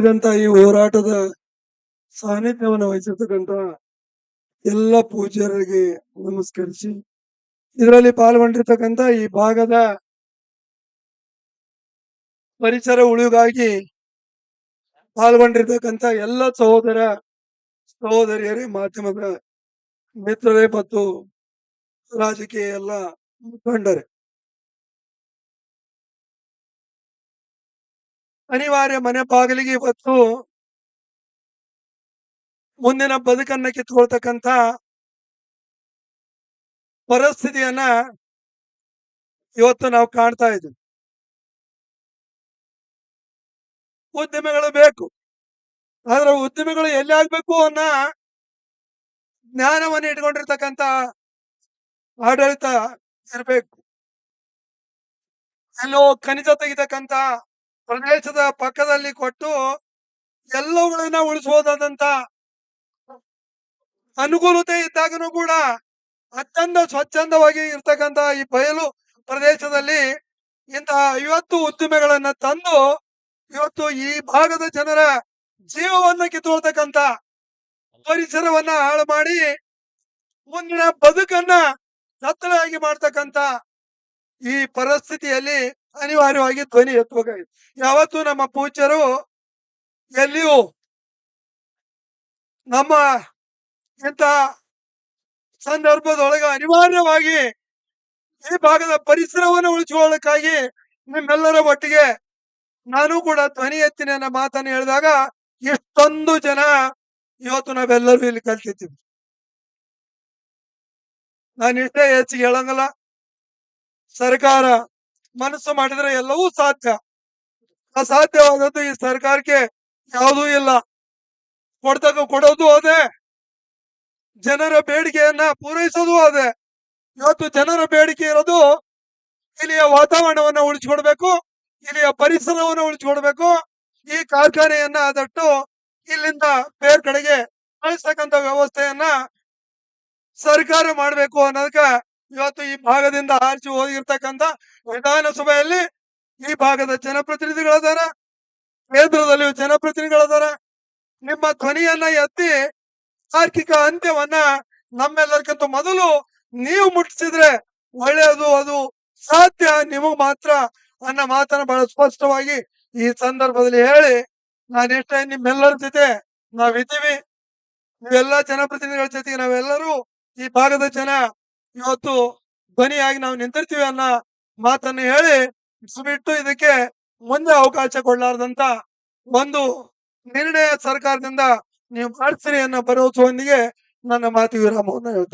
ಈ ಹೋರಾಟದ ಸಾನ್ನಿಧ್ಯವನ್ನು ವಹಿಸಿರ್ತಕ್ಕಂತ ಎಲ್ಲ ಪೂಜ್ಯರಿಗೆ ನಮಸ್ಕರಿಸಿ, ಇದರಲ್ಲಿ ಪಾಲ್ಗೊಂಡಿರ್ತಕ್ಕಂತ ಈ ಭಾಗದ ಪರಿಸರ ಉಳಿಗಾಗಿ ಪಾಲ್ಗೊಂಡಿರ್ತಕ್ಕಂಥ ಎಲ್ಲ ಸಹೋದರ ಸಹೋದರಿಯರೇ, ಮಾಧ್ಯಮದ ಮಿತ್ರರೇ ಮತ್ತು ರಾಜಕೀಯ ಎಲ್ಲ ಮುಖಂಡರೇ. ಅನಿವಾರ್ಯ ಮನೆ ಬಾಗಿಲಿಗೆ ಇವತ್ತು ಮುಂದಿನ ಬದುಕನ್ನ ಕಿತ್ಕೊಳ್ತಕ್ಕಂತ ಪರಿಸ್ಥಿತಿಯನ್ನ ಇವತ್ತು ನಾವು ಕಾಣ್ತಾ ಇದ್ದೀವಿ. ಉದ್ಯಮಿಗಳು ಬೇಕು. ಆದ್ರೆ ಉದ್ಯಮಿಗಳು ಎಲ್ಲಿ ಆಗ್ಬೇಕು ಅನ್ನ ಜ್ಞಾನವನ್ನು ಇಟ್ಕೊಂಡಿರ್ತಕ್ಕಂತ ಆಡಳಿತ ಇರಬೇಕು. ಎಲ್ಲೋ ಖನಿಜ ತೆಗಿತಕ್ಕಂತ ಪ್ರದೇಶದ ಪಕ್ಕದಲ್ಲಿ ಕೊಟ್ಟು ಎಲ್ಲವುಗಳನ್ನ ಉಳಿಸಬಹುದಾದಂತ ಅನುಕೂಲತೆ ಇದ್ದಾಗನು ಕೂಡ ಅತ್ಯಂತ ಸ್ವಚ್ಛಂದವಾಗಿ ಇರ್ತಕ್ಕಂತ ಈ ಬಯಲು ಪ್ರದೇಶದಲ್ಲಿ ಇಂತಹ ಐವತ್ತು ಉದ್ದಿಮೆಗಳನ್ನ ತಂದು ಇವತ್ತು ಈ ಭಾಗದ ಜನರ ಜೀವವನ್ನ ಕಿತ್ತೊಳ್ತಕ್ಕಂತ ಪರಿಸರವನ್ನ ಹಾಳು ಮಾಡಿ ಮುಂದಿನ ಬದುಕನ್ನ ಸತ್ತಲಾಗಿ ಮಾಡ್ತಕ್ಕಂತ ಈ ಪರಿಸ್ಥಿತಿಯಲ್ಲಿ ಅನಿವಾರ್ಯವಾಗಿ ಧ್ವನಿ ಎತ್ತಬೇಕಾಗಿದೆ. ಯಾವತ್ತು ನಮ್ಮ ಪೂಜ್ಯರು ಎಲ್ಲಿಯೂ ನಮ್ಮ ಇಂಥ ಸಂದರ್ಭದೊಳಗೆ ಅನಿವಾರ್ಯವಾಗಿ ಈ ಭಾಗದ ಪರಿಸರವನ್ನು ಉಳಿಸಿಕೊಳ್ಳಕ್ಕಾಗಿ ನಿಮ್ಮೆಲ್ಲರ ಒಟ್ಟಿಗೆ ನಾನು ಕೂಡ ಧ್ವನಿ ಎತ್ತಿನ ನನ್ನ ಮಾತನ್ನು ಹೇಳಿದಾಗ ಎಷ್ಟೊಂದು ಜನ ಇವತ್ತು ನಾವೆಲ್ಲರೂ ಇಲ್ಲಿ ಕಲ್ತಿದ್ದೀವಿ. ನಾನು ಇಷ್ಟೇ ಹೆಚ್ಚಿಗೆ ಹೇಳಂಗಲ್ಲ. ಸರ್ಕಾರ ಮನಸ್ಸು ಮಾಡಿದ್ರೆ ಎಲ್ಲವೂ ಸಾಧ್ಯ. ಅಸಾಧ್ಯವಾದದ್ದು ಈ ಸರ್ಕಾರಕ್ಕೆ ಯಾವುದೂ ಇಲ್ಲ. ಕೊಡ್ತಕ್ಕ ಕೊಡೋದು ಅದೇ. ಜನರ ಬೇಡಿಕೆಯನ್ನ ಪೂರೈಸೋದು ಅದೇ. ಇವತ್ತು ಜನರ ಬೇಡಿಕೆ ಇರೋದು ಇಲ್ಲಿಯ ವಾತಾವರಣವನ್ನ ಉಳಿಸ್ಕೊಡ್ಬೇಕು, ಇಲ್ಲಿಯ ಪರಿಸರವನ್ನು ಉಳಿಸ್ಕೊಡ್ಬೇಕು, ಈ ಕಾರ್ಖಾನೆಯನ್ನ ಆದಷ್ಟು ಇಲ್ಲಿಂದ ಬೇರೆ ಕಡೆಗೆ ಕಳಿಸ್ತಕ್ಕಂಥ ವ್ಯವಸ್ಥೆಯನ್ನ ಸರ್ಕಾರ ಮಾಡ್ಬೇಕು ಅನ್ನೋದಕ್ಕ ಇವತ್ತು ಈ ಭಾಗದಿಂದ ಆರಿಸಿ ಹೋಗಿರ್ತಕ್ಕಂತ ವಿಧಾನಸಭೆಯಲ್ಲಿ ಈ ಭಾಗದ ಜನಪ್ರತಿನಿಧಿಗಳದಾರ, ಕೇಂದ್ರದಲ್ಲಿಯೂ ಜನಪ್ರತಿನಿಧಿಗಳದಾರ, ನಿಮ್ಮ ಧ್ವನಿಯನ್ನ ಎತ್ತಿ ತಾರ್ಕಿಕ ಅಂತ್ಯವನ್ನ ನಮ್ಮೆಲ್ಲರಿಗಿಂತ ಮೊದಲು ನೀವು ಮುಟ್ಟಿಸಿದ್ರೆ ಒಳ್ಳೆಯದು, ಅದು ಸಾಧ್ಯ ನಿಮಗ್ ಮಾತ್ರ ಅನ್ನ ಮಾತನ್ನ ಬಹಳ ಸ್ಪಷ್ಟವಾಗಿ ಈ ಸಂದರ್ಭದಲ್ಲಿ ಹೇಳಿ ನಾನು ಎಷ್ಟೇ ನಿಮ್ಮೆಲ್ಲರ ಜೊತೆ ನಾವಿದ್ದೀವಿ, ನೀವೆಲ್ಲ ಜನಪ್ರತಿನಿಧಿಗಳ ಜೊತೆಗೆ ನಾವೆಲ್ಲರೂ ಈ ಭಾಗದ ಜನ ಇವತ್ತು ಧ್ವನಿಯಾಗಿ ನಾವು ನಿಂತಿರ್ತೀವಿ ಅನ್ನೋ ಮಾತನ್ನು ಹೇಳಿ ಬಿಟ್ಟು ಇದಕ್ಕೆ ಮುಂದೆ ಅವಕಾಶ ಕೊಡ್ಲಾರ್ದಂತ ಒಂದು ನಿರ್ಣಯ ಸರ್ಕಾರದಿಂದ ನೀವು ಮಾಡ್ತೀರಿ ಅನ್ನೋ ಭರವಸೆಯೊಂದಿಗೆ ನನ್ನ ಮಾತು ವಿರಾಮವನ್ನು ಹೇಳ್ತೇನೆ.